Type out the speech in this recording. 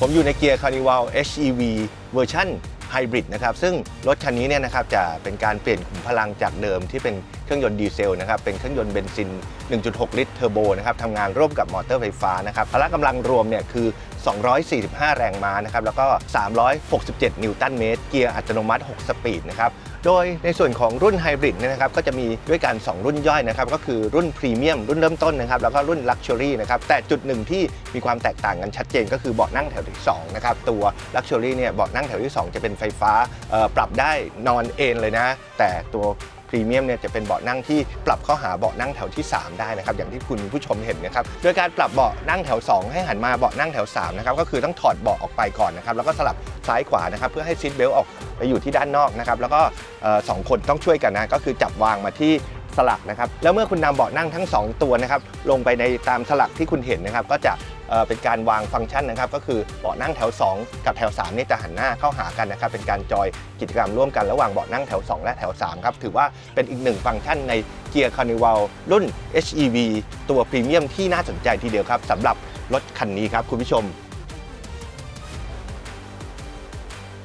ผมอยู่ในเกียร์ Carnival HEV เวอร์ชันไฮบริดนะครับซึ่งรถคันนี้เนี่ยนะครับจะเป็นการเปลี่ยนขุมพลังจากเดิมที่เป็นเครื่องยนต์ดีเซลนะครับเป็นเครื่องยนต์เบนซิน 1.6 ลิตรเทอร์โบนะครับทำงานร่วมกับมอเตอร์ไฟฟ้านะครับพละกำลังรวมเนี่ยคือ 245 แรงม้านะครับแล้วก็ 367 นิวตันเมตร เกียร์อัตโนมัติ 6 สปีดนะครับโดยในส่วนของรุ่นไฮบริดเนี่ยนะครับก็จะมีด้วยกัน 2 รุ่นย่อยนะครับก็คือรุ่นพรีเมียมรุ่นเริ่มต้นนะครับแล้วก็รุ่นลักชัวรี่นะครับแต่จุดหนึ่งที่มีความแตกต่างกันชัดเจนก็คือเบาะนั่งแถวที่2นะครับตัวลักชัวรี่เนี่ยเบาะนั่งแถวที่ 2 จะเป็นไฟฟ้าปรับได้นอนเอนเลยนะ แต่ตัวพรีเมียมเนี่ยจะเป็นเบาะนั่งที่ปรับเข้าหาเบาะนั่งแถวที่ 3 ได้นะครับอย่างที่คุณผู้ชมเห็นนะครับโดยการปรับเบาะนั่งแถว 2 ให้หันมาเบาะนั่งแถว3นะครับก็คือต้องถอดเบาะออกไปก่อนนะครับแล้วก็สลับซ้ายขวานะครับเพื่อให้ซีทเบลต์ออกไปอยู่ที่ด้านนอกนะครับแล้วก็สองคนต้องช่วยกันนะก็คือจับวางมาที่สลักนะครับแล้วเมื่อคุณนำเบาะนั่งทั้ง 2 ตัวนะครับลงไปในตามสลักที่คุณเห็นนะครับก็จะ เป็นการวางฟังก์ชันนะครับก็คือเบาะนั่งแถว 2 กับแถว3เนี่ยจะหันหน้าเข้าหากันนะครับเป็นการจอยกิจกรรมร่วมกันระหว่างเบาะนั่งแถว 2 และแถว3ครับถือว่าเป็นอีกหนึ่งฟังก์ชันในเกียร์ Carnival รุ่น HEV ตัวพรีเมียมที่น่าสนใจทีเดียวครับสำหรับรถคันนี้ครับคุณผู้ชม